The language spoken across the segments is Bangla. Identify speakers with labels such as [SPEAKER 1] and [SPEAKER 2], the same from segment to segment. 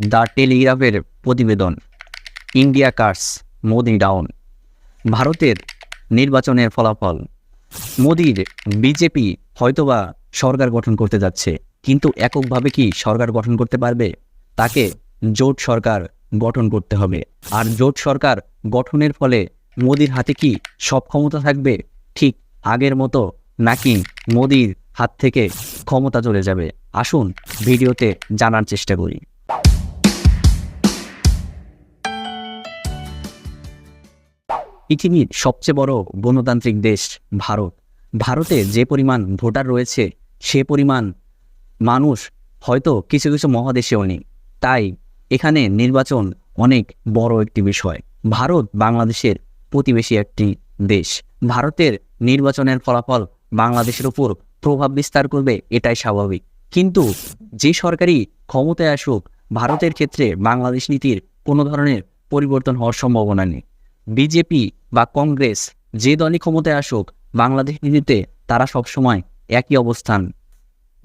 [SPEAKER 1] দ্য টেলিগ্রাফের প্রতিবেদন, ইন্ডিয়া কার্স, মোদি ডাউন। ভারতের নির্বাচনের ফলাফল, মোদির বিজেপি হয়তোবা সরকার গঠন করতে যাচ্ছে, কিন্তু এককভাবে কি সরকার গঠন করতে পারবে? তাকে জোট সরকার গঠন করতে হবে। আর জোট সরকার গঠনের ফলে মোদির হাতে কি সব ক্ষমতা থাকবে? ঠিক আগের মতো নাকি মোদির হাত থেকে ক্ষমতা চলে যাবে? আসুন ভিডিওতে জানার চেষ্টা করি। পৃথিবীর সবচেয়ে বড় গণতান্ত্রিক দেশ ভারত। ভারতে যে পরিমাণ ভোটার রয়েছে, সে পরিমাণ মানুষ হয়তো কিছু কিছু মহাদেশেও নেই। তাই এখানে নির্বাচন অনেক বড় একটি বিষয়। ভারত বাংলাদেশের প্রতিবেশী একটি দেশ। ভারতের নির্বাচনের ফলাফল বাংলাদেশের উপর প্রভাব বিস্তার করবে, এটাই স্বাভাবিক। কিন্তু যে সরকারি ক্ষমতায় আসুক, ভারতের ক্ষেত্রে বাংলাদেশ নীতির কোনো ধরনের পরিবর্তন হওয়ার সম্ভাবনা নেই। বিজেপি বা কংগ্রেস যে দলই ক্ষমতায় আসুক, বাংলাদেশ নীতিতে তারা সবসময় একই অবস্থান।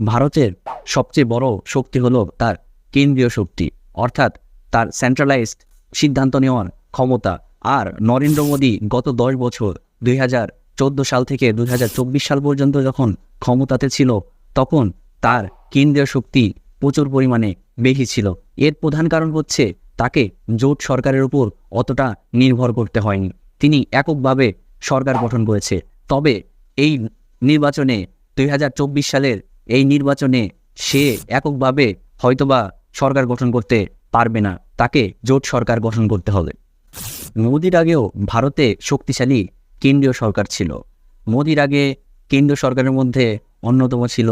[SPEAKER 1] ভারতের সবচেয়ে বড় শক্তি হলো তার কেন্দ্রীয় শক্তি, অর্থাৎ তার সেন্ট্রালাইজড সিদ্ধান্ত নেওয়ার ক্ষমতা। আর নরেন্দ্র মোদী গত দশ বছর, দুই হাজার চোদ্দ সাল থেকে দুই চব্বিশ সাল পর্যন্ত যখন ক্ষমতাতে ছিল, তখন তার কেন্দ্রীয় শক্তি প্রচুর পরিমাণে বেশি ছিল। এর প্রধান কারণ হচ্ছে তাকে জোট সরকারের উপর অতটা নির্ভর করতে হয়নি। তিনি এককভাবে সরকার গঠন করেছে। তবে এই নির্বাচনে দুই হাজার চব্বিশ সালের এই নির্বাচনে সে এককভাবে হয়তোবা সরকার গঠন করতে পারবে না। তাকে জোট সরকার গঠন করতে হবে। মোদির আগেও ভারতে শক্তিশালী কেন্দ্রীয় সরকার ছিল। মোদির আগে কেন্দ্রীয় সরকারের মধ্যে অন্যতম ছিল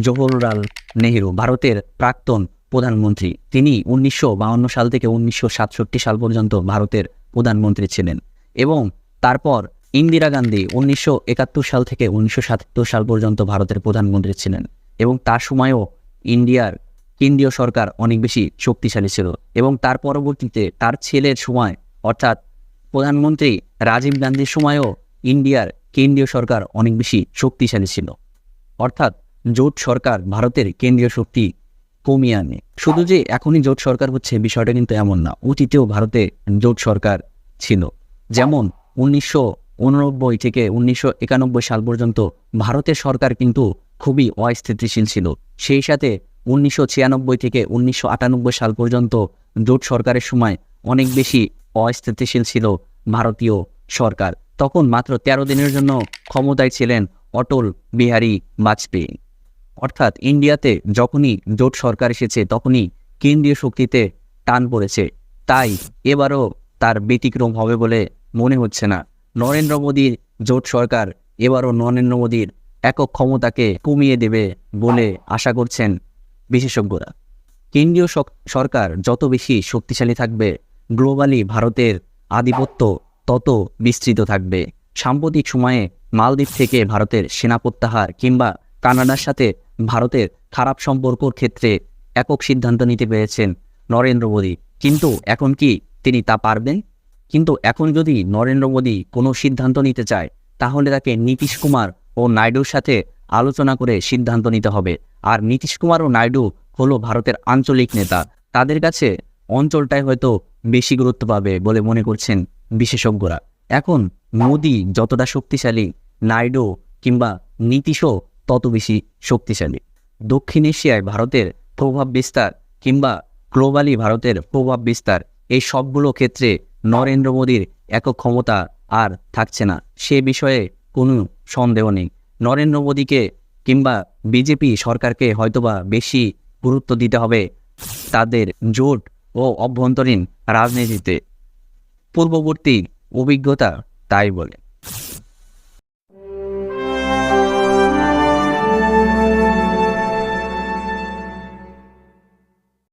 [SPEAKER 1] জওহরলাল নেহেরু, ভারতের প্রাক্তন প্রধানমন্ত্রী। তিনি উনিশশো সাল থেকে উনিশশো সাতষট্টি সাল পর্যন্ত ভারতের প্রধানমন্ত্রী ছিলেন এবং তারপর ইন্দিরা গান্ধী উনিশশো একাত্তর সাল থেকে উনিশশো সাতাত্তর সাল পর্যন্ত ভারতের প্রধানমন্ত্রী ছিলেন এবং তার সময়ও ইন্ডিয়ার কেন্দ্রীয় সরকার অনেক বেশি শক্তিশালী ছিল এবং তার পরবর্তীতে তার ছেলের সময়, অর্থাৎ প্রধানমন্ত্রী রাজীব গান্ধীর সময়ও ইন্ডিয়ার কেন্দ্রীয় সরকার অনেক বেশি শক্তিশালী ছিল। অর্থাৎ জোট সরকার ভারতের কেন্দ্রীয় শক্তি কমিয়ে আনে। শুধু যে এখনই জোট সরকার হচ্ছে, বিষয়টা কিন্তু এমন না। অতীতেও ভারতে জোট সরকার ছিল। যেমন উনিশশো উননব্বই থেকে উনিশশো একানব্বই সাল পর্যন্ত ভারতের সরকার কিন্তু খুবই অস্থিতিশীল ছিল। সেই সাথে উনিশশো ছিয়ানব্বই থেকে উনিশশো আটানব্বই সাল পর্যন্ত জোট সরকারের সময় অনেক বেশি অস্থিতিশীল ছিল ভারতীয় সরকার। তখন মাত্র তেরো দিনের জন্য ক্ষমতায় ছিলেন অটল বিহারী বাজপেয়ী। অর্থাৎ ইন্ডিয়াতে যখনই জোট সরকার এসেছে, তখনই কেন্দ্রীয় শক্তিতে টান পড়েছে। তাই এবারও তার ব্যতিক্রম হবে বলে মনে হচ্ছে না। নরেন্দ্র মোদীর জোট সরকার এবারও নরেন্দ্র মোদীর একক ক্ষমতাকে কমিয়ে দেবে বলে আশা করছেন বিশেষজ্ঞরা। কেন্দ্রীয় সরকার যত বেশি শক্তিশালী থাকবে, গ্লোবালি ভারতের আধিপত্য তত বিস্তৃত থাকবে। সাম্প্রতিক সময়ে মালদ্বীপ থেকে ভারতের সেনা প্রত্যাহার কিংবা কানাডার সাথে ভারতের খারাপ সম্পর্কর ক্ষেত্রে একক সিদ্ধান্ত নিতে পেরেছেন নরেন্দ্র মোদী। কিন্তু এখন কি তিনি তা পারবেন? কিন্তু এখন যদি নরেন্দ্র মোদী কোনো সিদ্ধান্ত নিতে চায়, তাহলে তাকে নীতিশ কুমার ও নাইডুর সাথে আলোচনা করে সিদ্ধান্ত নিতে হবে। আর নীতিশ কুমার ও নাইডু হলো ভারতের আঞ্চলিক নেতা। তাদের কাছে অঞ্চলটাই হয়তো বেশি গুরুত্ব পাবে বলে মনে করছেন বিশেষজ্ঞরা। এখন মোদি যতটা শক্তিশালী নাইডু কিংবা নীতিশও তত বেশি শক্তিশালী। দক্ষিণ এশিয়ায় ভারতের প্রভাব বিস্তার কিংবা গ্লোবালি ভারতের প্রভাব বিস্তার এই সবগুলো ক্ষেত্রে নরেন্দ্র মোদীর একক ক্ষমতা আর থাকছে না। সে বিষয়ে কোনো সন্দেহ নেই। নরেন্দ্র মোদীকে কিংবা বিজেপি সরকারকে হয়তোবা বেশি গুরুত্ব দিতে হবে তাদের জোট ও অভ্যন্তরীণ রাজনীতিতে। পূর্ববর্তী অভিজ্ঞতা তাই বলে।